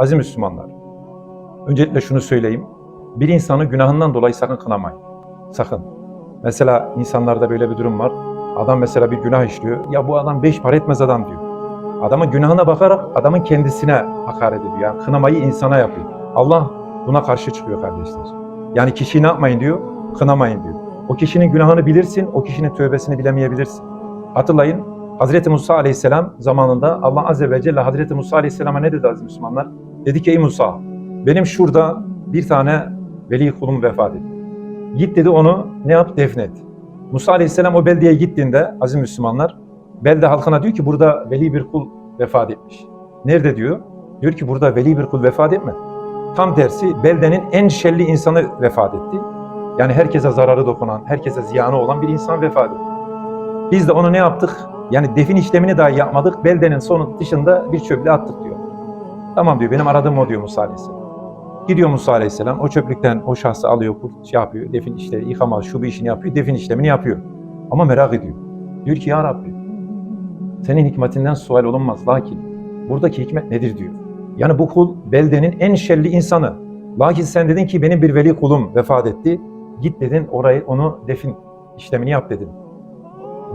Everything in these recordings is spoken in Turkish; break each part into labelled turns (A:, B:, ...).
A: Aziz Müslümanlar, öncelikle şunu söyleyeyim. Bir insanı günahından dolayı sakın kınamayın. Sakın. Mesela insanlarda böyle bir durum var. Adam mesela bir günah işliyor. Ya bu adam beş para etmez adam diyor. Adamın günahına bakarak adamın kendisine hakaret ediyor. Yani kınamayı insana yapıyor. Allah buna karşı çıkıyor kardeşler. Yani kişiyi ne yapmayın diyor? Kınamayın diyor. O kişinin günahını bilirsin, o kişinin tövbesini bilemeyebilirsin. Hatırlayın, Hazreti Musa Aleyhisselam zamanında Allah Azze ve Celle Hazreti Musa Aleyhisselam'a ne dedi aziz Müslümanlar? Dedi ki ey Musa, benim şurada bir tane veli kulum vefat etti. Git dedi onu ne yap? Defnet. Musa Aleyhisselam o beldeye gittiğinde aziz Müslümanlar, belde halkına diyor ki burada veli bir kul vefat etmiş. Nerede diyor? Diyor ki burada veli bir kul vefat etmedi. Tam tersi beldenin en şerli insanı vefat etti. Yani herkese zararı dokunan, herkese ziyanı olan bir insan vefat etti. Biz de onu ne yaptık? Yani defin işlemini dahi yapmadık. Beldenin sonu dışında bir çöple attık diyor. Tamam diyor benim aradığım o diyor Musa Aleyhisselam. Gidiyor Musa Aleyhisselam o çöplükten o şahsı alıyor, şey yapıyor, defin işleri, yıkama, şu bir işini yapıyor, defin işlemini yapıyor. Ama merak ediyor. Diyor ki ya Rabbi senin hikmetinden sual olunmaz. Lakin buradaki hikmet nedir diyor. Yani bu kul beldenin en şerli insanı. Lakin sen dedin ki benim bir veli kulum vefat etti. Git dedin orayı onu defin işlemini yap dedin.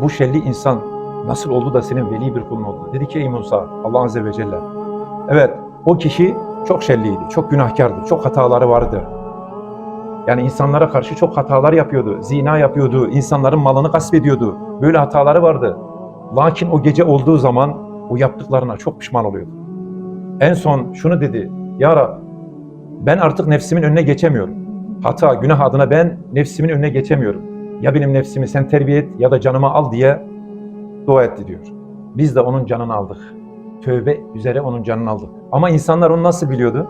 A: Bu şerli insan nasıl oldu da senin veli bir kulun oldu? Dedi ki ey Musa Allah Azze ve Celle. Evet o kişi çok şerliydi, çok günahkardı, çok hataları vardı. Yani insanlara karşı çok hatalar yapıyordu, zina yapıyordu, insanların malını gasp ediyordu. Böyle hataları vardı. Lakin o gece olduğu zaman o yaptıklarına çok pişman oluyordu. En son şunu dedi, Ya Rab ben artık nefsimin önüne geçemiyorum. Hata, günah adına ben nefsimin önüne geçemiyorum. Ya benim nefsimi sen terbiye et ya da canımı al diye dua etti diyor. Biz de onun canını aldık. Tövbe üzere onun canını aldık. Ama insanlar onu nasıl biliyordu?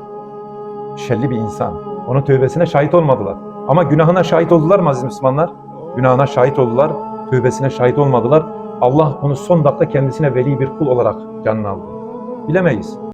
A: Şerli bir insan. Onun tövbesine şahit olmadılar. Ama günahına şahit oldular mı aziz Müslümanlar? Günahına şahit oldular, tövbesine şahit olmadılar. Allah onu son dakika kendisine veli bir kul olarak canını aldı. Bilemeyiz.